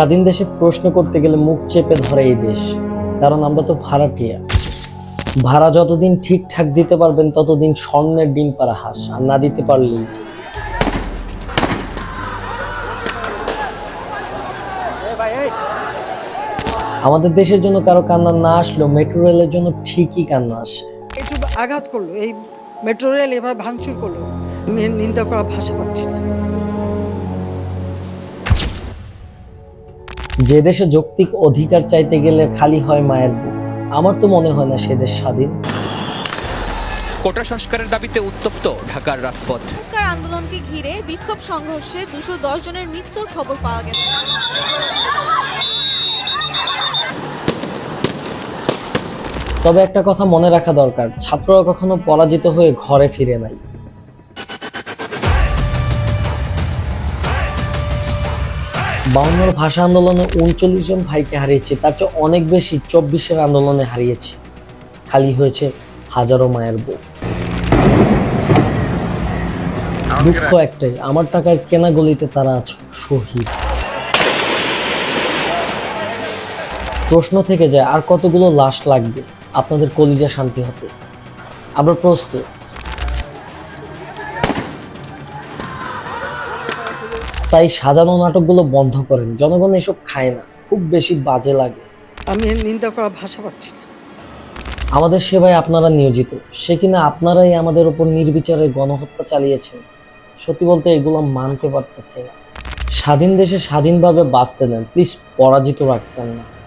স্বাধীন দেশে প্রশ্ন করতে গেলে মুখ চেপে ধরে এই দেশ। কারণ আমরা তো ভাড়াটিয়া ভাড়া যতদিন ঠিকঠাক দিতে পারবেন, ততদিন স্বর্ণের ডিম পারা হাঁস, আর না দিতে পারলেই। আমাদের দেশের জন্য কারও কান্না না আসলেও মেট্রো রেলের জন্য ঠিকই কান্না আসে। একটু আঘাত করল, এই মেট্রো রেল এবার ভাঙচুর করল নিন্দা করার ভাষা পাচ্ছি না। যে দেশে যৌক্তিক অধিকার চাইতে গেলে খালি হয় মায়ের বুক আমার তো মনে হয় না সে দেশ স্বাধীন। কোটা সংস্কারের দাবিতে উত্তপ্ত ঢাকার রাজপথ। সংস্কার আন্দোলনকে ঘিরে বিক্ষোভ সংঘর্ষে দুশো দশ জনের মৃত্যুর খবর পাওয়া গেছে। তবে একটা কথা মনে রাখা দরকার ছাত্ররা কখনো পরাজিত হয়ে ঘরে ফিরে নাই। বাউন্নর ভাষা আন্দোলনে উনচল্লিশ জন ভাইকে হারিয়েছি, তার চেয়ে অনেক বেশি চব্বিশের আন্দোলনে হারিয়েছি। খালি হয়েছে হাজারো মায়ের বুক দুঃখ একটাই, আমার টাকার কেনা গলিতে তারা আছো, শহীদ। প্রশ্ন থেকে যায়, আর কতগুলো লাশ লাগবে? আপনাদের কলিজা শান্তি হতে। আমরা প্রস্তুত। তাই সাজানো নাটকগুলো বন্ধ করেন। জনগণ এসব খায় না। খুব বেশি বাজে লাগে। আমি নিন্দা করা ভাষা পাচ্ছি না। আমাদের সেবায় আপনারা নিয়োজিত। সে কিনা আপনারাই আমাদের উপর নির্বিচারে গণহত্যা চালিয়েছেন। সত্যি বলতে এগুলো মানতে পারতেছি না। স্বাধীন দেশে স্বাধীনভাবে বাঁচতে দেন। প্লিজ পরাজিত রাখতেন না।